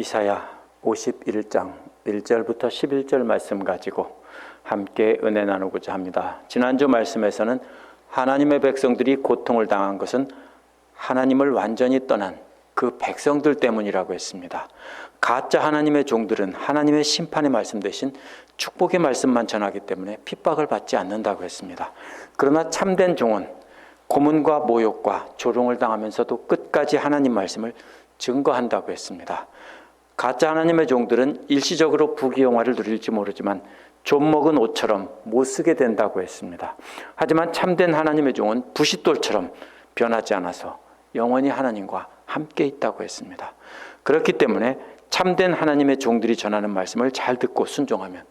이사야 51장 1절부터 11절 말씀 가지고 함께 은혜 나누고자 합니다. 지난주 말씀에서는 하나님의 백성들이 고통을 당한 것은 하나님을 완전히 떠난 그 백성들 때문이라고 했습니다. 가짜 하나님의 종들은 하나님의 심판의 말씀 대신 축복의 말씀만 전하기 때문에 핍박을 받지 않는다고 했습니다. 그러나 참된 종은 고문과 모욕과 조롱을 당하면서도 끝까지 하나님 말씀을 증거한다고 했습니다. 가짜 하나님의 종들은 일시적으로 부귀영화를 누릴지 모르지만 좀 먹은 옷처럼 못 쓰게 된다고 했습니다. 하지만 참된 하나님의 종은 부싯돌처럼 변하지 않아서 영원히 하나님과 함께 있다고 했습니다. 그렇기 때문에 참된 하나님의 종들이 전하는 말씀을 잘 듣고 순종하면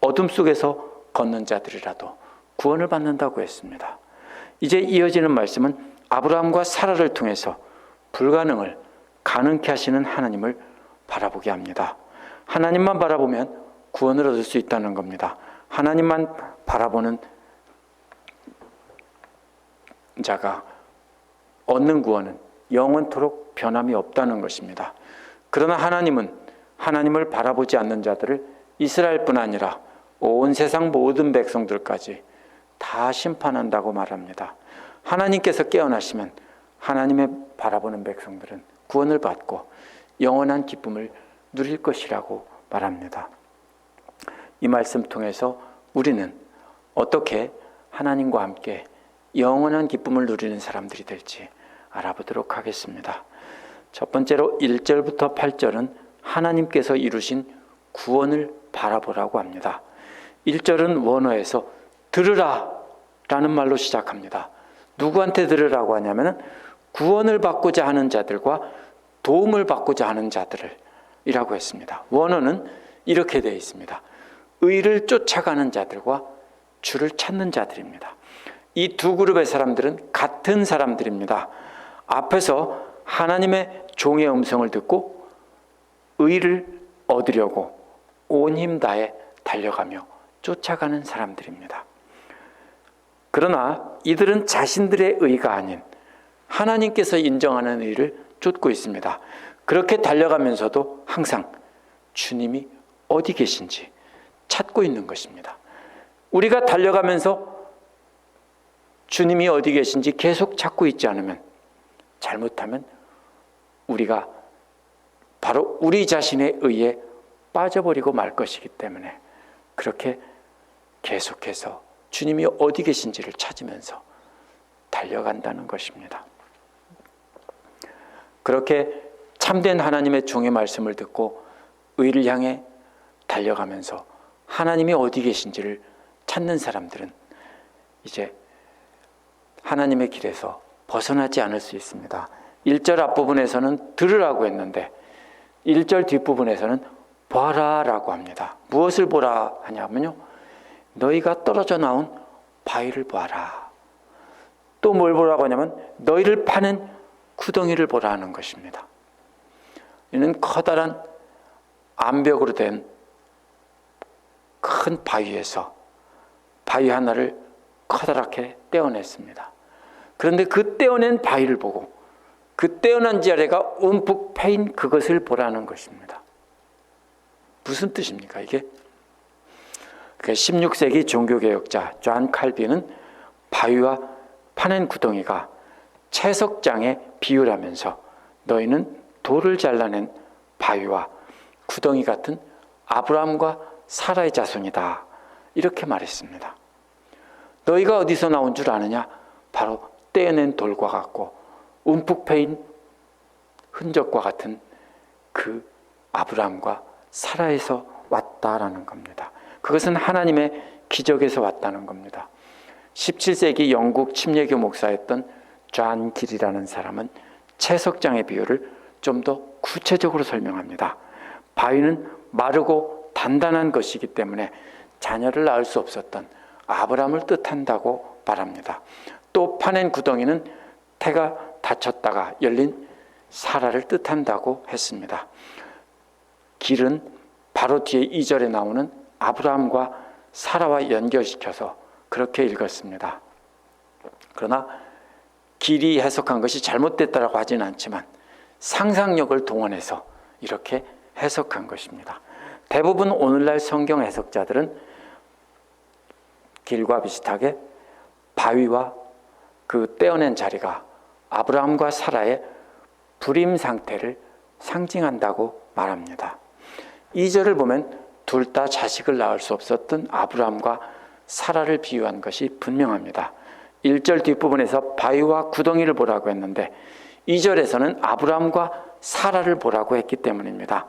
어둠 속에서 걷는 자들이라도 구원을 받는다고 했습니다. 이제 이어지는 말씀은 아브라함과 사라를 통해서 불가능을 가능케 하시는 하나님을 바라보게 합니다. 하나님만 바라보면 구원을 얻을 수 있다는 겁니다. 하나님만 바라보는 자가 얻는 구원은 영원토록 변함이 없다는 것입니다. 그러나 하나님은 하나님을 바라보지 않는 자들을 이스라엘뿐 아니라 온 세상 모든 백성들까지 다 심판한다고 말합니다. 하나님께서 깨어나시면 하나님의 바라보는 백성들은 구원을 받고 영원한 기쁨을 누릴 것이라고 말합니다. 이 말씀 통해서 우리는 어떻게 하나님과 함께 영원한 기쁨을 누리는 사람들이 될지 알아보도록 하겠습니다. 첫 번째로 1절부터 8절은 하나님께서 이루신 구원을 바라보라고 합니다. 1절은 원어에서 들으라 라는 말로 시작합니다. 누구한테 들으라고 하냐면은 구원을 받고자 하는 자들과 도움을 받고자 하는 자들이라고 했습니다. 원어는 이렇게 되어 있습니다. 의를 쫓아가는 자들과 주를 찾는 자들입니다. 이 두 그룹의 사람들은 같은 사람들입니다. 앞에서 하나님의 종의 음성을 듣고 의를 얻으려고 온 힘 다해 달려가며 쫓아가는 사람들입니다. 그러나 이들은 자신들의 의가 아닌 하나님께서 인정하는 의를 쫓고 있습니다. 그렇게 달려가면서도 항상 주님이 어디 계신지 찾고 있는 것입니다. 우리가 달려가면서 주님이 어디 계신지 계속 찾고 있지 않으면 잘못하면 우리가 바로 우리 자신의 의에 빠져버리고 말 것이기 때문에 그렇게 계속해서 주님이 어디 계신지를 찾으면서 달려간다는 것입니다. 그렇게 참된 하나님의 종의 말씀을 듣고 의를 향해 달려가면서 하나님이 어디 계신지를 찾는 사람들은 이제 하나님의 길에서 벗어나지 않을 수 있습니다. 1절 앞부분에서는 들으라고 했는데 1절 뒷부분에서는 보아라라고 합니다. 무엇을 보라 하냐면요. 너희가 떨어져 나온 바위를 보아라. 또 뭘 보라고 하냐면 너희를 파는 구덩이를 보라 하는 것입니다. 이는 커다란 암벽으로 된 큰 바위에서 바위 하나를 커다랗게 떼어냈습니다. 그런데 그 떼어낸 바위를 보고 그 떼어난 자리가 움푹 패인 그것을 보라는 것입니다. 무슨 뜻입니까, 이게? 16세기 그 종교개혁자 존 칼빈은 바위와 파낸 구덩이가 채석장의 비유라면서 너희는 돌을 잘라낸 바위와 구덩이 같은 아브라함과 사라의 자손이다. 이렇게 말했습니다. 너희가 어디서 나온 줄 아느냐? 바로 떼어낸 돌과 같고 움푹 패인 흔적과 같은 그 아브라함과 사라에서 왔다라는 겁니다. 그것은 하나님의 기적에서 왔다는 겁니다. 17세기 영국 침례교 목사였던 존 길이라는 사람은 채석장의 비유를 좀 더 구체적으로 설명합니다. 바위는 마르고 단단한 것이기 때문에 자녀를 낳을 수 없었던 아브라함을 뜻한다고 말합니다. 또 파낸 구덩이는 태가 닫혔다가 열린 사라를 뜻한다고 했습니다. 길은 바로 뒤에 2절에 나오는 아브라함과 사라와 연결시켜서 그렇게 읽었습니다. 그러나 길이 해석한 것이 잘못됐다고 하지는 않지만 상상력을 동원해서 이렇게 해석한 것입니다. 대부분 오늘날 성경 해석자들은 길과 비슷하게 바위와 그 떼어낸 자리가 아브라함과 사라의 불임 상태를 상징한다고 말합니다. 2절을 보면 둘 다 자식을 낳을 수 없었던 아브라함과 사라를 비유한 것이 분명합니다. 1절 뒷부분에서 바위와 구덩이를 보라고 했는데 2절에서는 아브라함과 사라를 보라고 했기 때문입니다.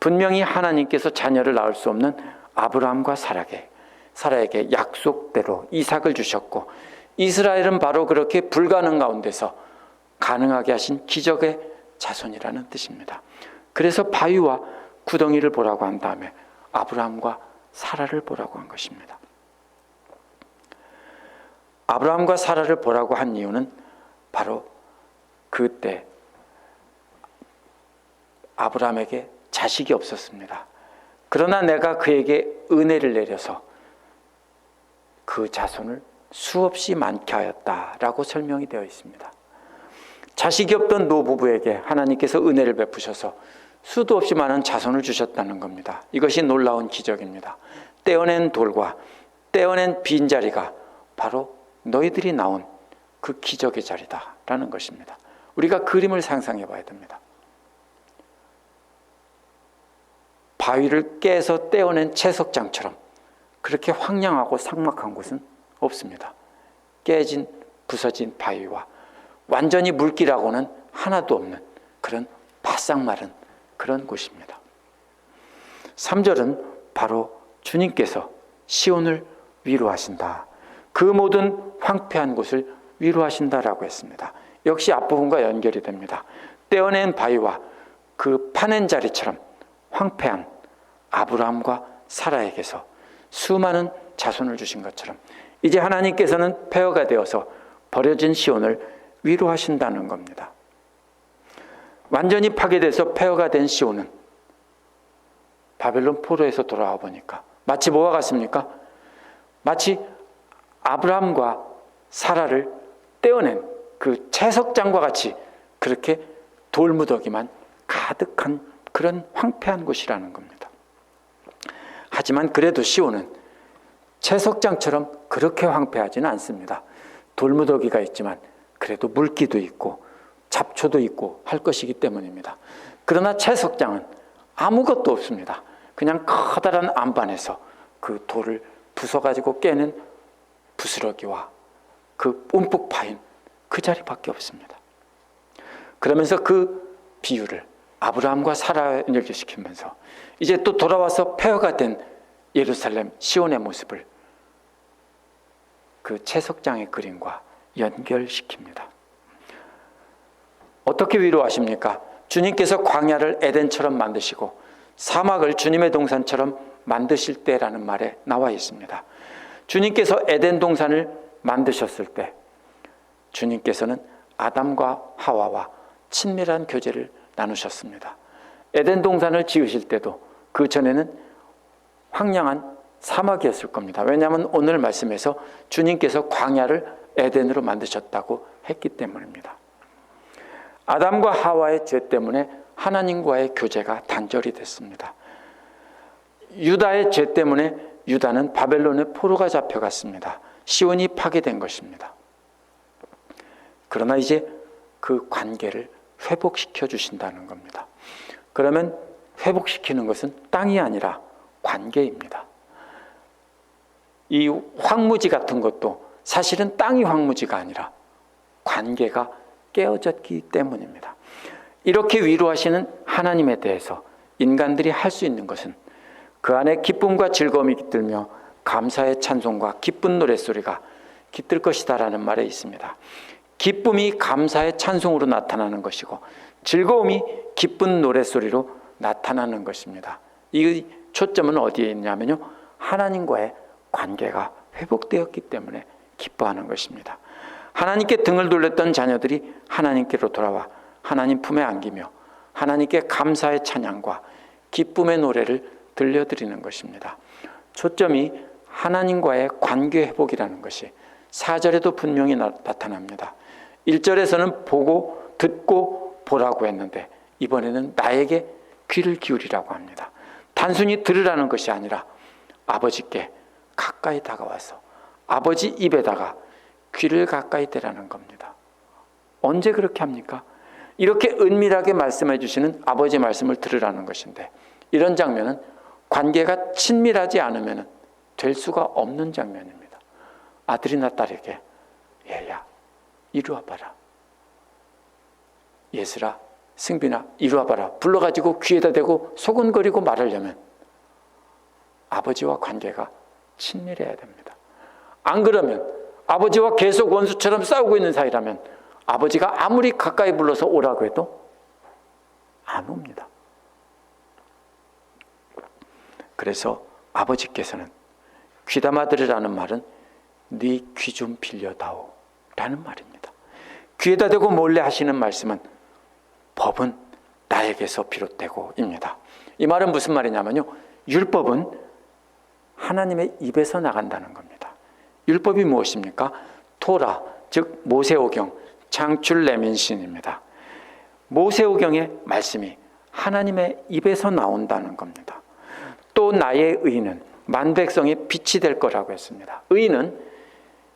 분명히 하나님께서 자녀를 낳을 수 없는 아브라함과 사라에게 사라에게 약속대로 이삭을 주셨고 이스라엘은 바로 그렇게 불가능 가운데서 가능하게 하신 기적의 자손이라는 뜻입니다. 그래서 바위와 구덩이를 보라고 한 다음에 아브라함과 사라를 보라고 한 것입니다. 아브라함과 사라를 보라고 한 이유는 바로 그때 아브라함에게 자식이 없었습니다. 그러나 내가 그에게 은혜를 내려서 그 자손을 수없이 많게 하였다라고 설명이 되어 있습니다. 자식이 없던 노부부에게 하나님께서 은혜를 베푸셔서 수도 없이 많은 자손을 주셨다는 겁니다. 이것이 놀라운 기적입니다. 떼어낸 돌과 떼어낸 빈자리가 바로 너희들이 나온 그 기적의 자리다라는 것입니다. 우리가 그림을 상상해 봐야 됩니다. 바위를 깨서 떼어낸 채석장처럼 그렇게 황량하고 삭막한 곳은 없습니다. 깨진 부서진 바위와 완전히 물기라고는 하나도 없는 그런 바싹 마른 그런 곳입니다. 3절은 바로 주님께서 시온을 위로하신다. 그 모든 황폐한 곳을 위로하신다라고 했습니다. 역시 앞부분과 연결이 됩니다. 떼어낸 바위와 그 파낸 자리처럼 황폐한 아브라함과 사라에게서 수많은 자손을 주신 것처럼 이제 하나님께서는 폐허가 되어서 버려진 시온을 위로하신다는 겁니다. 완전히 파괴돼서 폐허가 된 시온은 바벨론 포로에서 돌아와 보니까 마치 뭐와 같습니까? 마치 아브라함과 사라를 떼어낸 그 채석장과 같이 그렇게 돌무더기만 가득한 그런 황폐한 곳이라는 겁니다. 하지만 그래도 시온은 채석장처럼 그렇게 황폐하지는 않습니다. 돌무더기가 있지만 그래도 물기도 있고 잡초도 있고 할 것이기 때문입니다. 그러나 채석장은 아무것도 없습니다. 그냥 커다란 안반에서 그 돌을 부숴가지고 깨는 부스러기와 그 움푹 파인 그 자리밖에 없습니다. 그러면서 그 비유를 아브라함과 사라 연결시키면서 이제 또 돌아와서 폐허가 된 예루살렘 시온의 모습을 그 채석장의 그림과 연결시킵니다. 어떻게 위로하십니까? 주님께서 광야를 에덴처럼 만드시고 사막을 주님의 동산처럼 만드실 때라는 말에 나와 있습니다. 주님께서 에덴 동산을 만드셨을 때 주님께서는 아담과 하와와 친밀한 교제를 나누셨습니다. 에덴 동산을 지으실 때도 그 전에는 황량한 사막이었을 겁니다. 왜냐하면 오늘 말씀에서 주님께서 광야를 에덴으로 만드셨다고 했기 때문입니다. 아담과 하와의 죄 때문에 하나님과의 교제가 단절이 됐습니다. 유다의 죄 때문에 유다는 바벨론의 포로가 잡혀갔습니다. 시온이 파괴된 것입니다. 그러나 이제 그 관계를 회복시켜 주신다는 겁니다. 그러면 회복시키는 것은 땅이 아니라 관계입니다. 이 황무지 같은 것도 사실은 땅이 황무지가 아니라 관계가 깨어졌기 때문입니다. 이렇게 위로하시는 하나님에 대해서 인간들이 할 수 있는 것은 그 안에 기쁨과 즐거움이 깃들며 감사의 찬송과 기쁜 노랫소리가 깃들 것이다라는 말에 있습니다. 기쁨이 감사의 찬송으로 나타나는 것이고 즐거움이 기쁜 노랫소리로 나타나는 것입니다. 이 초점은 어디에 있냐면요. 하나님과의 관계가 회복되었기 때문에 기뻐하는 것입니다. 하나님께 등을 돌렸던 자녀들이 하나님께로 돌아와 하나님 품에 안기며 하나님께 감사의 찬양과 기쁨의 노래를 들려드리는 것입니다. 초점이 하나님과의 관계 회복이라는 것이 4절에도 분명히 나타납니다. 1절에서는 보고 듣고 보라고 했는데 이번에는 나에게 귀를 기울이라고 합니다. 단순히 들으라는 것이 아니라 아버지께 가까이 다가와서 아버지 입에다가 귀를 가까이 대라는 겁니다. 언제 그렇게 합니까? 이렇게 은밀하게 말씀해 주시는 아버지 말씀을 들으라는 것인데 이런 장면은 관계가 친밀하지 않으면 될 수가 없는 장면입니다. 아들이나 딸에게 얘야 이리 와봐라. 예슬아 승빈아 이리 와봐라. 불러가지고 귀에다 대고 소근거리고 말하려면 아버지와 관계가 친밀해야 됩니다. 안 그러면 아버지와 계속 원수처럼 싸우고 있는 사이라면 아버지가 아무리 가까이 불러서 오라고 해도 안 옵니다. 그래서 아버지께서는 귀담아 들으라는 말은 네 귀 좀 빌려다오 라는 말입니다. 귀에다 대고 몰래 하시는 말씀은 법은 나에게서 비롯되고입니다. 이 말은 무슨 말이냐면요. 율법은 하나님의 입에서 나간다는 겁니다. 율법이 무엇입니까? 토라, 즉 모세오경, 창출 레민신입니다. 모세오경의 말씀이 하나님의 입에서 나온다는 겁니다. 또 나의 의는 만백성의 빛이 될 거라고 했습니다. 의는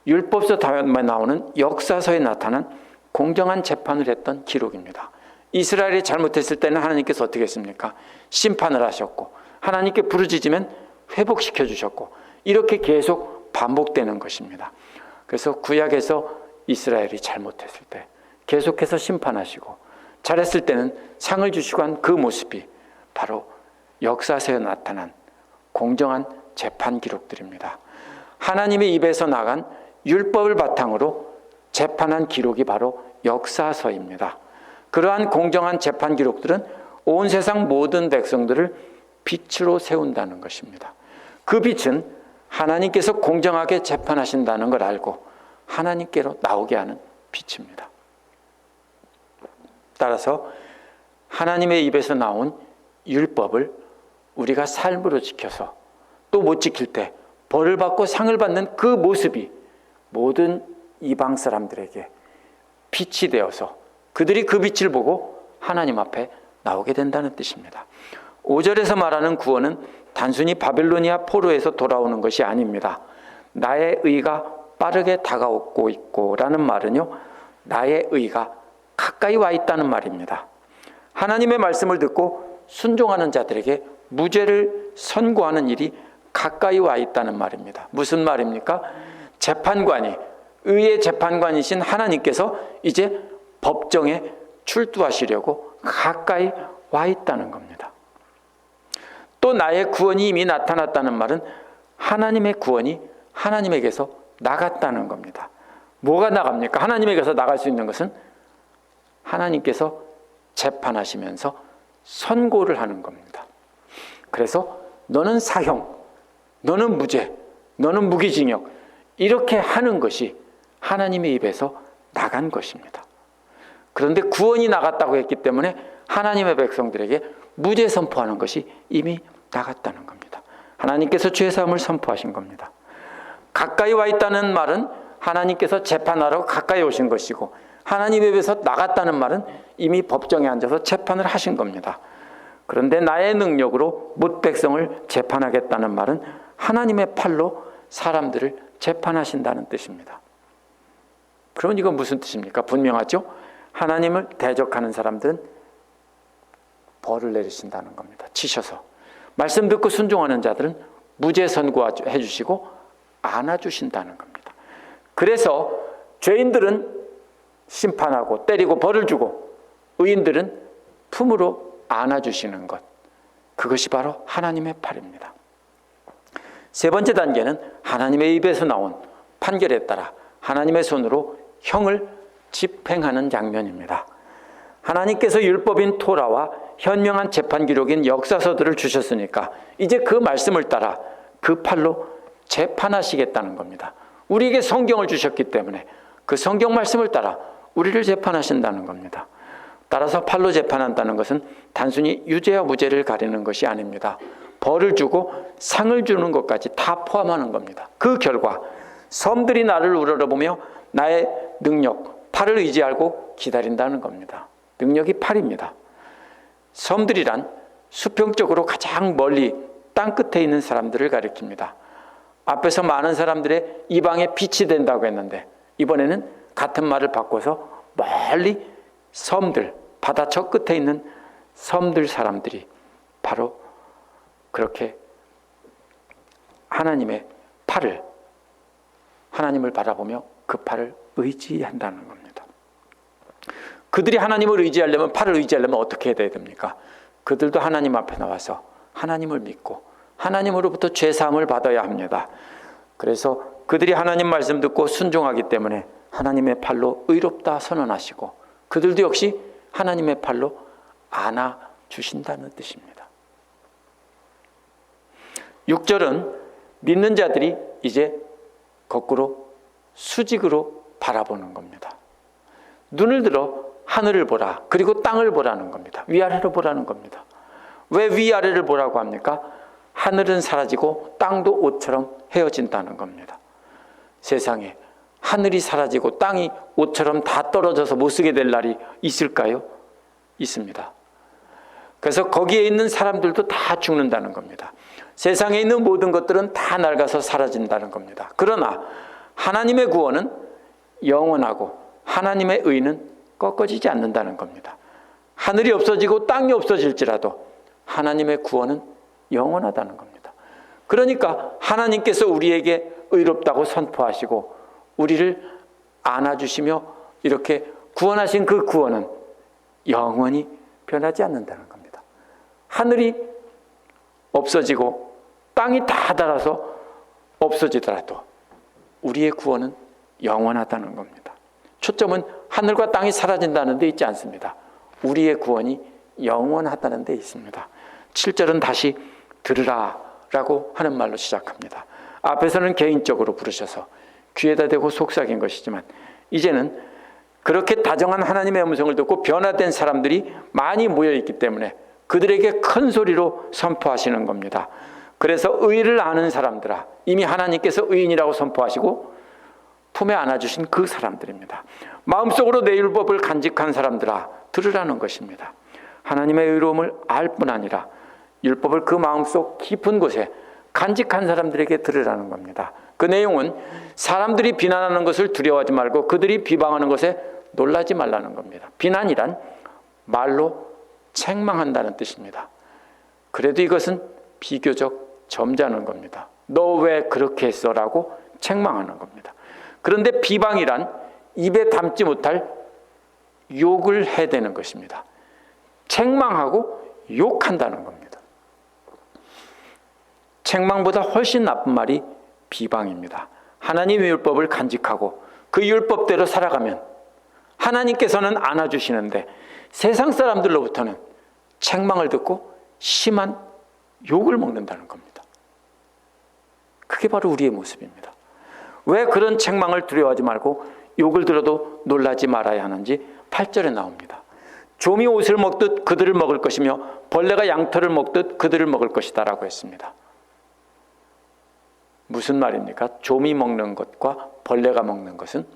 율법서 다음에 나오는 역사서에 나타난 공정한 재판을 했던 기록입니다. 이스라엘이 잘못했을 때는 하나님께서 어떻게 했습니까? 심판을 하셨고 하나님께 부르짖으면 회복시켜 주셨고 이렇게 계속 반복되는 것입니다. 그래서 구약에서 이스라엘이 잘못했을 때 계속해서 심판하시고 잘했을 때는 상을 주시고 한 그 모습이 바로 역사서에 나타난 공정한 재판 기록들입니다. 하나님의 입에서 나간 율법을 바탕으로 재판한 기록이 바로 역사서입니다. 그러한 공정한 재판 기록들은 온 세상 모든 백성들을 빛으로 세운다는 것입니다. 그 빛은 하나님께서 공정하게 재판하신다는 걸 알고 하나님께로 나오게 하는 빛입니다. 따라서 하나님의 입에서 나온 율법을 우리가 삶으로 지켜서 또 못 지킬 때 벌을 받고 상을 받는 그 모습이 모든 이방 사람들에게 빛이 되어서 그들이 그 빛을 보고 하나님 앞에 나오게 된다는 뜻입니다. 5절에서 말하는 구원은 단순히 바벨로니아 포로에서 돌아오는 것이 아닙니다. 나의 의가 빠르게 다가오고 있고 라는 말은요, 나의 의가 가까이 와 있다는 말입니다. 하나님의 말씀을 듣고 순종하는 자들에게 무죄를 선고하는 일이 가까이 와 있다는 말입니다. 무슨 말입니까? 재판관이, 의의 재판관이신 하나님께서 이제 법정에 출두하시려고 가까이 와 있다는 겁니다. 또 나의 구원이 이미 나타났다는 말은 하나님의 구원이 하나님에게서 나갔다는 겁니다. 뭐가 나갑니까? 하나님에게서 나갈 수 있는 것은 하나님께서 재판하시면서 선고를 하는 겁니다. 그래서 너는 사형, 너는 무죄, 너는 무기징역 이렇게 하는 것이 하나님의 입에서 나간 것입니다. 그런데 구원이 나갔다고 했기 때문에 하나님의 백성들에게 무죄 선포하는 것이 이미 나갔다는 겁니다. 하나님께서 죄 사함을 선포하신 겁니다. 가까이 와 있다는 말은 하나님께서 재판하러 가까이 오신 것이고 하나님 입에서 나갔다는 말은 이미 법정에 앉아서 재판을 하신 겁니다. 그런데 나의 능력으로 못 백성을 재판하겠다는 말은 하나님의 팔로 사람들을 재판하신다는 뜻입니다. 그럼 이건 무슨 뜻입니까? 분명하죠? 하나님을 대적하는 사람들은 벌을 내리신다는 겁니다. 치셔서. 말씀 듣고 순종하는 자들은 무죄 선고해 주시고 안아주신다는 겁니다. 그래서 죄인들은 심판하고 때리고 벌을 주고 의인들은 품으로 안아주시는 것. 그것이 바로 하나님의 팔입니다. 세 번째 단계는 하나님의 입에서 나온 판결에 따라 하나님의 손으로 형을 집행하는 장면입니다. 하나님께서 율법인 토라와 현명한 재판 기록인 역사서들을 주셨으니까 이제 그 말씀을 따라 그 팔로 재판하시겠다는 겁니다. 우리에게 성경을 주셨기 때문에 그 성경 말씀을 따라 우리를 재판하신다는 겁니다. 따라서 팔로 재판한다는 것은 단순히 유죄와 무죄를 가리는 것이 아닙니다. 벌을 주고 상을 주는 것까지 다 포함하는 겁니다. 그 결과 섬들이 나를 우러러보며 나의 능력, 팔을 의지하고 기다린다는 겁니다. 능력이 팔입니다. 섬들이란 수평적으로 가장 멀리 땅 끝에 있는 사람들을 가리킵니다. 앞에서 많은 사람들의 이방에 빛이 된다고 했는데 이번에는 같은 말을 바꿔서 멀리 섬들, 바다 저 끝에 있는 섬들 사람들이 바로 그렇게 하나님의 팔을 하나님을 바라보며 그 팔을 의지한다는 겁니다. 그들이 하나님을 의지하려면 팔을 의지하려면 어떻게 해야 됩니까? 그들도 하나님 앞에 나와서 하나님을 믿고 하나님으로부터 죄 사함을 받아야 합니다. 그래서 그들이 하나님 말씀 듣고 순종하기 때문에 하나님의 팔로 의롭다 선언하시고 그들도 역시 하나님의 팔로 안아 주신다는 뜻입니다. 6절은 믿는 자들이 이제 거꾸로 수직으로 바라보는 겁니다. 눈을 들어 하늘을 보라. 그리고 땅을 보라는 겁니다. 위아래로 보라는 겁니다. 왜 위아래를 보라고 합니까? 하늘은 사라지고 땅도 옷처럼 헤어진다는 겁니다. 세상에 하늘이 사라지고 땅이 옷처럼 다 떨어져서 못 쓰게 될 날이 있을까요? 있습니다. 그래서 거기에 있는 사람들도 다 죽는다는 겁니다. 세상에 있는 모든 것들은 다 낡아서 사라진다는 겁니다. 그러나 하나님의 구원은 영원하고 하나님의 의는 꺾어지지 않는다는 겁니다. 하늘이 없어지고 땅이 없어질지라도 하나님의 구원은 영원하다는 겁니다. 그러니까 하나님께서 우리에게 의롭다고 선포하시고 우리를 안아주시며 이렇게 구원하신 그 구원은 영원히 변하지 않는다는 겁니다. 하늘이 없어지고 땅이 다 닳아서 없어지더라도 우리의 구원은 영원하다는 겁니다. 초점은 하늘과 땅이 사라진다는 데 있지 않습니다. 우리의 구원이 영원하다는 데 있습니다. 7절은 다시 들으라 라고 하는 말로 시작합니다. 앞에서는 개인적으로 부르셔서 귀에다 대고 속삭인 것이지만 이제는 그렇게 다정한 하나님의 음성을 듣고 변화된 사람들이 많이 모여 있기 때문에 그들에게 큰 소리로 선포하시는 겁니다. 그래서 의를 아는 사람들아 이미 하나님께서 의인이라고 선포하시고 품에 안아주신 그 사람들입니다. 마음속으로 내 율법을 간직한 사람들아 들으라는 것입니다. 하나님의 의로움을 알 뿐 아니라 율법을 그 마음속 깊은 곳에 간직한 사람들에게 들으라는 겁니다. 그 내용은 사람들이 비난하는 것을 두려워하지 말고 그들이 비방하는 것에 놀라지 말라는 겁니다. 비난이란 말로 책망한다는 뜻입니다. 그래도 이것은 비교적 점잖은 겁니다. 너 왜 그렇게 했어? 라고 책망하는 겁니다. 그런데 비방이란 입에 담지 못할 욕을 해대는 것입니다. 책망하고 욕한다는 겁니다. 책망보다 훨씬 나쁜 말이 비방입니다. 하나님의 율법을 간직하고 그 율법대로 살아가면 하나님께서는 안아주시는데 세상 사람들로부터는 책망을 듣고 심한 욕을 먹는다는 겁니다. 그게 바로 우리의 모습입니다. 왜 그런 책망을 두려워하지 말고 욕을 들어도 놀라지 말아야 하는지 8절에 나옵니다. 좀이 옷을 먹듯 그들을 먹을 것이며 벌레가 양털을 먹듯 그들을 먹을 것이다라고 했습니다. 무슨 말입니까? 좀이 먹는 것과 벌레가 먹는 것은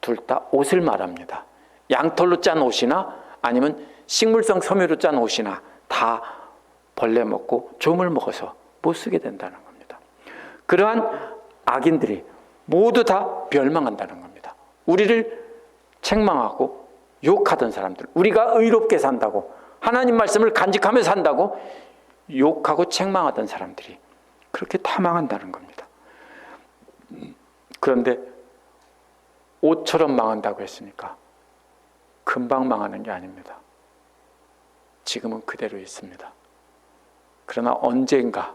둘 다 옷을 말합니다. 양털로 짠 옷이나 아니면 식물성 섬유로 짠 옷이나 다 벌레 먹고 좀을 먹어서 못 쓰게 된다는 겁니다. 그러한 악인들이 모두 다 멸망한다는 겁니다. 우리를 책망하고 욕하던 사람들, 우리가 의롭게 산다고 하나님 말씀을 간직하며 산다고 욕하고 책망하던 사람들이 그렇게 타망한다는 겁니다. 그런데 옷처럼 망한다고 했으니까 금방 망하는 게 아닙니다. 지금은 그대로 있습니다. 그러나 언젠가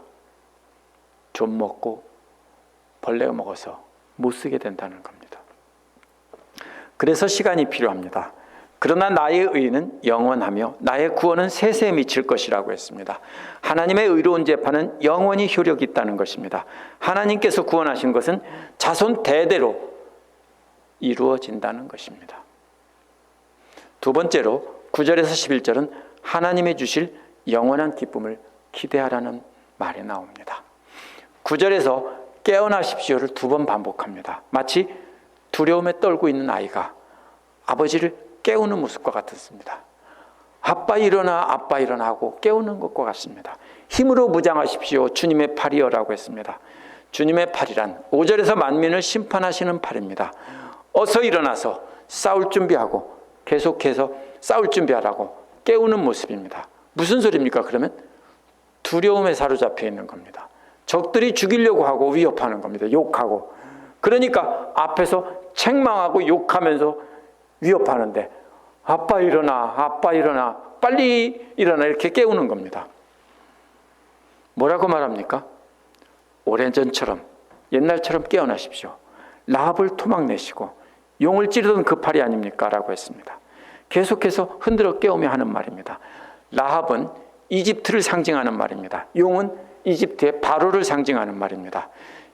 좀 먹고 벌레가 먹어서 못 쓰게 된다는 겁니다. 그래서 시간이 필요합니다. 그러나 나의 의는 영원하며 나의 구원은 세세에 미칠 것이라고 했습니다. 하나님의 의로운 재판은 영원히 효력이 있다는 것입니다. 하나님께서 구원하신 것은 자손 대대로 이루어진다는 것입니다. 두 번째로 9절에서 11절은 하나님의 주실 영원한 기쁨을 기대하라는 말이 나옵니다. 9절에서 깨어나십시오를 두 번 반복합니다. 마치 두려움에 떨고 있는 아이가 아버지를 깨우는 모습과 같았습니다. 아빠 일어나 아빠 일어나 하고 깨우는 것과 같습니다. 힘으로 무장하십시오. 주님의 팔이여라고 했습니다. 주님의 팔이란 5절에서 만민을 심판하시는 팔입니다. 어서 일어나서 싸울 준비하고 계속해서 싸울 준비하라고 깨우는 모습입니다. 무슨 소리입니까? 그러면 두려움에 사로잡혀 있는 겁니다. 적들이 죽이려고 하고 위협하는 겁니다. 욕하고. 그러니까 앞에서 책망하고 욕하면서 위협하는데 아빠 일어나, 아빠 일어나, 빨리 일어나 이렇게 깨우는 겁니다. 뭐라고 말합니까? 오래전처럼 옛날처럼 깨어나십시오. 라합을 토막내시고 용을 찌르던 그 팔이 아닙니까? 라고 했습니다. 계속해서 흔들어 깨우며 하는 말입니다. 라합은 이집트를 상징하는 말입니다. 용은 이집트의 바로를 상징하는 말입니다.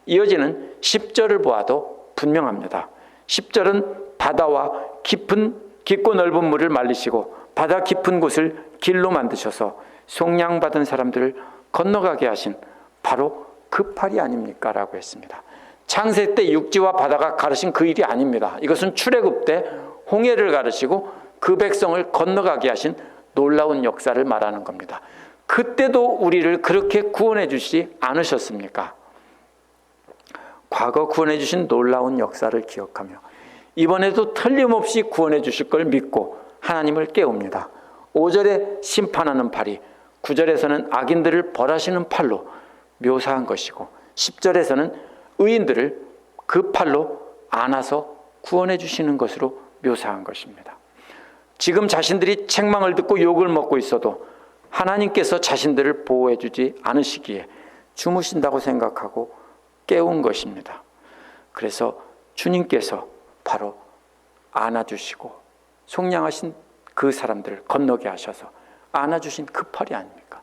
이어지는 10절을 보아도 분명합니다. 10절은 바다와 깊은 깊고 넓은 물을 말리시고 바다 깊은 곳을 길로 만드셔서 속량받은 사람들을 건너가게 하신 바로 그 팔이 아닙니까? 라고 했습니다. 창세 때 육지와 바다가 가르신 그 일이 아닙니다. 이것은 출애굽 때 홍해를 가르시고 그 백성을 건너가게 하신 놀라운 역사를 말하는 겁니다. 그때도 우리를 그렇게 구원해 주시지 않으셨습니까? 과거 구원해 주신 놀라운 역사를 기억하며 이번에도 틀림없이 구원해 주실 걸 믿고 하나님을 깨웁니다. 5절에 심판하는 팔이 9절에서는 악인들을 벌하시는 팔로 묘사한 것이고 10절에서는 의인들을 그 팔로 안아서 구원해 주시는 것으로 묘사한 것입니다. 지금 자신들이 책망을 듣고 욕을 먹고 있어도 하나님께서 자신들을 보호해 주지 않으시기에 주무신다고 생각하고 깨운 것입니다. 그래서 주님께서 바로 안아주시고 속량하신 그 사람들을 건너게 하셔서 안아주신 그 팔이 아닙니까?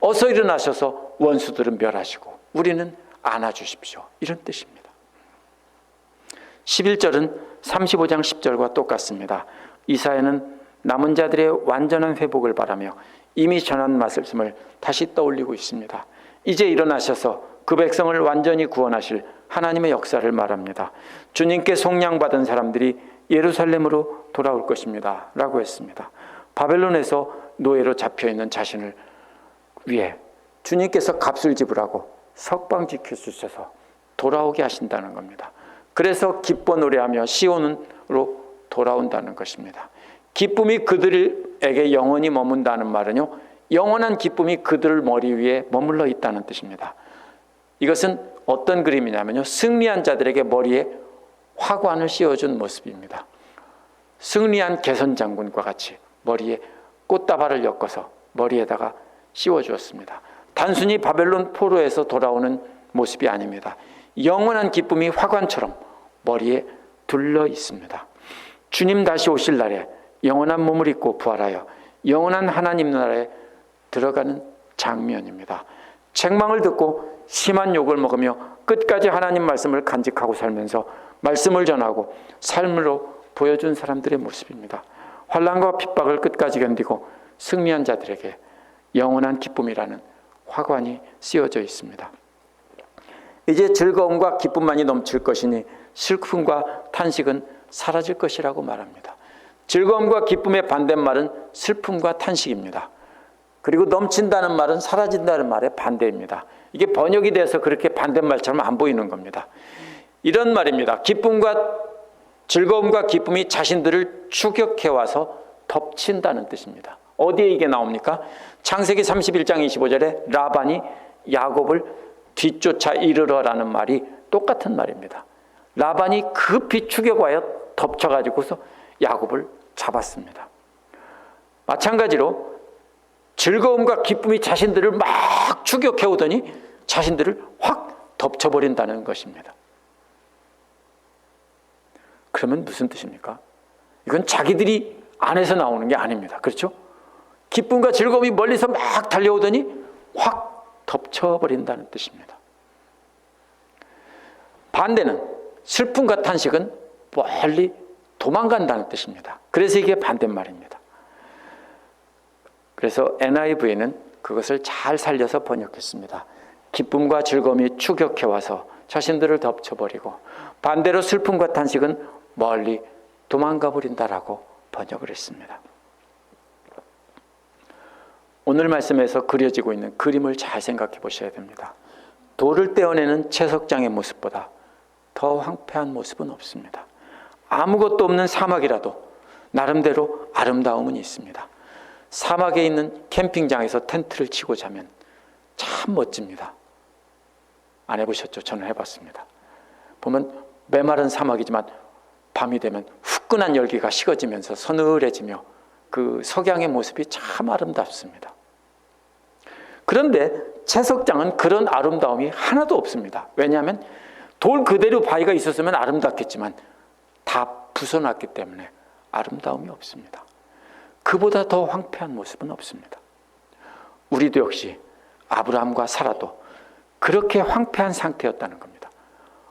어서 일어나셔서 원수들은 멸하시고 우리는 안아주십시오. 이런 뜻입니다. 11절은 35장 10절과 똑같습니다. 이사야는 남은 자들의 완전한 회복을 바라며 이미 전한 말씀을 다시 떠올리고 있습니다. 이제 일어나셔서 그 백성을 완전히 구원하실 하나님의 역사를 말합니다. 주님께 속량받은 사람들이 예루살렘으로 돌아올 것입니다. 라고 했습니다. 바벨론에서 노예로 잡혀 있는 자신을 위해 주님께서 값을 지불하고 석방 지켜 주셔서 돌아오게 하신다는 겁니다. 그래서 기뻐 노래하며 시온으로 돌아온다는 것입니다. 기쁨이 그들에게 영원히 머문다는 말은요, 영원한 기쁨이 그들 머리 위에 머물러 있다는 뜻입니다. 이것은 어떤 그림이냐면요, 승리한 자들에게 머리에 화관을 씌워준 모습입니다. 승리한 개선 장군과 같이 머리에 꽃다발을 엮어서 머리에다가 씌워주었습니다. 단순히 바벨론 포로에서 돌아오는 모습이 아닙니다. 영원한 기쁨이 화관처럼 머리에 둘러 있습니다. 주님 다시 오실 날에 영원한 몸을 입고 부활하여 영원한 하나님 나라에 들어가는 장면입니다. 책망을 듣고 심한 욕을 먹으며 끝까지 하나님 말씀을 간직하고 살면서 말씀을 전하고 삶으로 보여준 사람들의 모습입니다. 환란과 핍박을 끝까지 견디고 승리한 자들에게 영원한 기쁨이라는 화관이 씌워져 있습니다. 이제 즐거움과 기쁨만이 넘칠 것이니 슬픔과 탄식은 사라질 것이라고 말합니다. 즐거움과 기쁨의 반대말은 슬픔과 탄식입니다. 그리고 넘친다는 말은 사라진다는 말의 반대입니다. 이게 번역이 돼서 그렇게 반대말처럼 안 보이는 겁니다. 이런 말입니다. 기쁨과 즐거움과 기쁨이 자신들을 추격해 와서 덮친다는 뜻입니다. 어디에 이게 나옵니까? 창세기 31장 25절에 라반이 야곱을 뒤쫓아 이르러라는 말이 똑같은 말입니다. 라반이 급히 추격하여 덮쳐가지고서 야곱을 잡았습니다. 마찬가지로 즐거움과 기쁨이 자신들을 막 추격해 오더니 자신들을 확 덮쳐버린다는 것입니다. 그러면 무슨 뜻입니까? 이건 자기들이 안에서 나오는 게 아닙니다. 그렇죠? 기쁨과 즐거움이 멀리서 막 달려오더니 확 덮쳐버린다는 뜻입니다. 반대는 슬픔과 탄식은 멀리 도망간다는 뜻입니다. 그래서 이게 반대말입니다. 그래서 NIV는 그것을 잘 살려서 번역했습니다. 기쁨과 즐거움이 추격해 와서 자신들을 덮쳐버리고 반대로 슬픔과 탄식은 멀리 도망가 버린다라고 번역을 했습니다. 오늘 말씀에서 그려지고 있는 그림을 잘 생각해 보셔야 됩니다. 돌을 떼어내는 채석장의 모습보다 더 황폐한 모습은 없습니다. 아무것도 없는 사막이라도 나름대로 아름다움은 있습니다. 사막에 있는 캠핑장에서 텐트를 치고 자면 참 멋집니다. 안 해보셨죠? 저는 해봤습니다. 보면 메마른 사막이지만 밤이 되면 후끈한 열기가 식어지면서 서늘해지며 그 석양의 모습이 참 아름답습니다. 그런데 채석장은 그런 아름다움이 하나도 없습니다. 왜냐하면 돌 그대로 바위가 있었으면 아름답겠지만 다 부숴놨기 때문에 아름다움이 없습니다. 그보다 더 황폐한 모습은 없습니다. 우리도 역시 아브라함과 사라도 그렇게 황폐한 상태였다는 겁니다.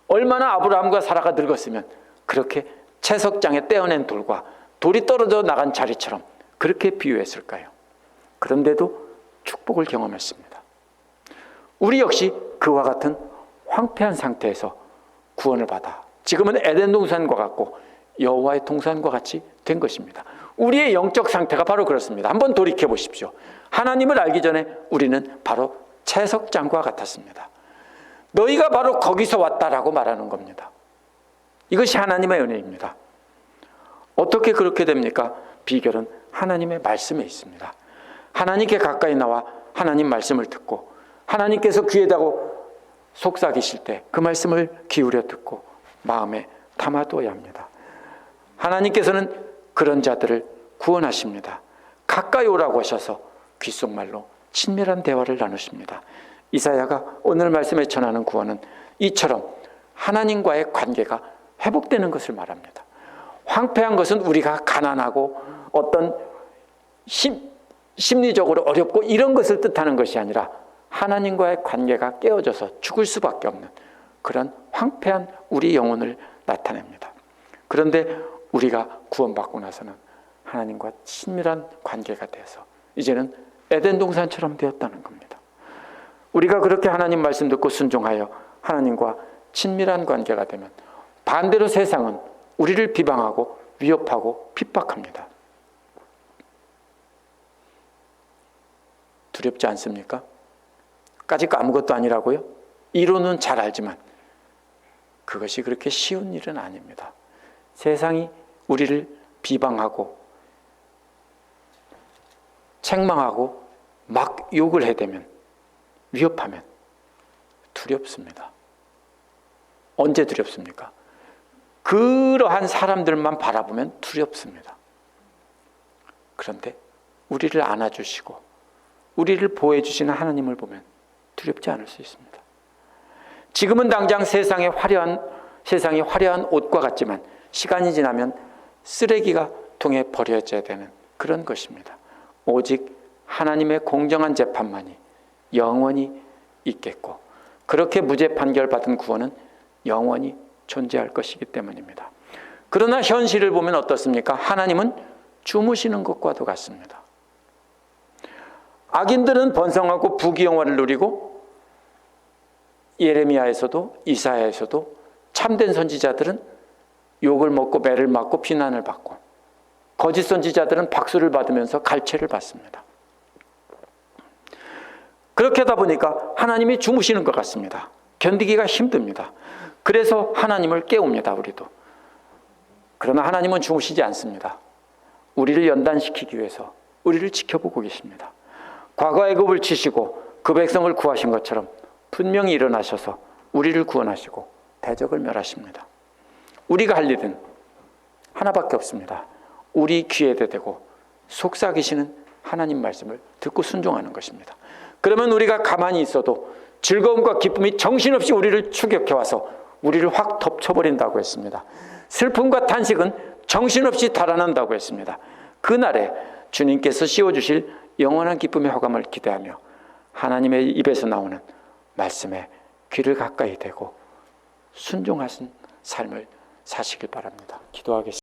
얼마나 아브라함과 사라가 늙었으면 그렇게 채석장에 떼어낸 돌과 돌이 떨어져 나간 자리처럼 그렇게 비유했을까요? 그런데도 축복을 경험했습니다. 우리 역시 그와 같은 황폐한 상태에서 구원을 받아 지금은 에덴 동산과 같고 여호와의 동산과 같이 된 것입니다. 우리의 영적 상태가 바로 그렇습니다. 한번 돌이켜 보십시오. 하나님을 알기 전에 우리는 바로 채석장과 같았습니다. 너희가 바로 거기서 왔다라고 말하는 겁니다. 이것이 하나님의 은혜입니다. 어떻게 그렇게 됩니까? 비결은 하나님의 말씀에 있습니다. 하나님께 가까이 나와 하나님 말씀을 듣고 하나님께서 귀에다고 속삭이실 때 그 말씀을 기울여 듣고 마음에 담아두어야 합니다. 하나님께서는 그런 자들을 구원하십니다. 가까이 오라고 하셔서 귓속말로 친밀한 대화를 나누십니다. 이사야가 오늘 말씀에 전하는 구원은 이처럼 하나님과의 관계가 회복되는 것을 말합니다. 황폐한 것은 우리가 가난하고 어떤 심, 심리적으로 어렵고 이런 것을 뜻하는 것이 아니라 하나님과의 관계가 깨어져서 죽을 수밖에 없는 그런 황폐한 우리 영혼을 나타냅니다. 그런데 우리가 구원받고 나서는 하나님과 친밀한 관계가 돼서 이제는 에덴 동산처럼 되었다는 겁니다. 우리가 그렇게 하나님 말씀 듣고 순종하여 하나님과 친밀한 관계가 되면 반대로 세상은 우리를 비방하고 위협하고 핍박합니다. 두렵지 않습니까? 까짓 아무것도 아니라고요? 이론은 잘 알지만 그것이 그렇게 쉬운 일은 아닙니다. 세상이 우리를 비방하고 책망하고 막 욕을 해대면 위협하면 두렵습니다. 언제 두렵습니까? 그러한 사람들만 바라보면 두렵습니다. 그런데 우리를 안아주시고 우리를 보호해주시는 하나님을 보면 두렵지 않을 수 있습니다. 지금은 당장 세상의 화려한 세상이 화려한 옷과 같지만 시간이 지나면 쓰레기가 통에 버려져야 되는 그런 것입니다. 오직 하나님의 공정한 재판만이 영원히 있겠고 그렇게 무죄 판결 받은 구원은 영원히 존재할 것이기 때문입니다. 그러나 현실을 보면 어떻습니까? 하나님은 주무시는 것과도 같습니다. 악인들은 번성하고 부귀영화를 누리고 예레미야에서도 이사야에서도 참된 선지자들은 욕을 먹고 매를 맞고 비난을 받고 거짓 선지자들은 박수를 받으면서 갈채를 받습니다. 그렇게 하다 보니까 하나님이 주무시는 것 같습니다. 견디기가 힘듭니다. 그래서 하나님을 깨웁니다, 우리도. 그러나 하나님은 주무시지 않습니다. 우리를 연단시키기 위해서 우리를 지켜보고 계십니다. 과거 애굽을 치시고 그 백성을 구하신 것처럼 분명히 일어나셔서 우리를 구원하시고 대적을 멸하십니다. 우리가 할 일은 하나밖에 없습니다. 우리 귀에 대고 속삭이시는 하나님 말씀을 듣고 순종하는 것입니다. 그러면 우리가 가만히 있어도 즐거움과 기쁨이 정신없이 우리를 추격해 와서 우리를 확 덮쳐버린다고 했습니다. 슬픔과 탄식은 정신없이 달아난다고 했습니다. 그날에 주님께서 씌워주실 영원한 기쁨의 허감을 기대하며 하나님의 입에서 나오는 말씀에 귀를 가까이 대고 순종하신 삶을 사시길 바랍니다. 기도하겠습니다.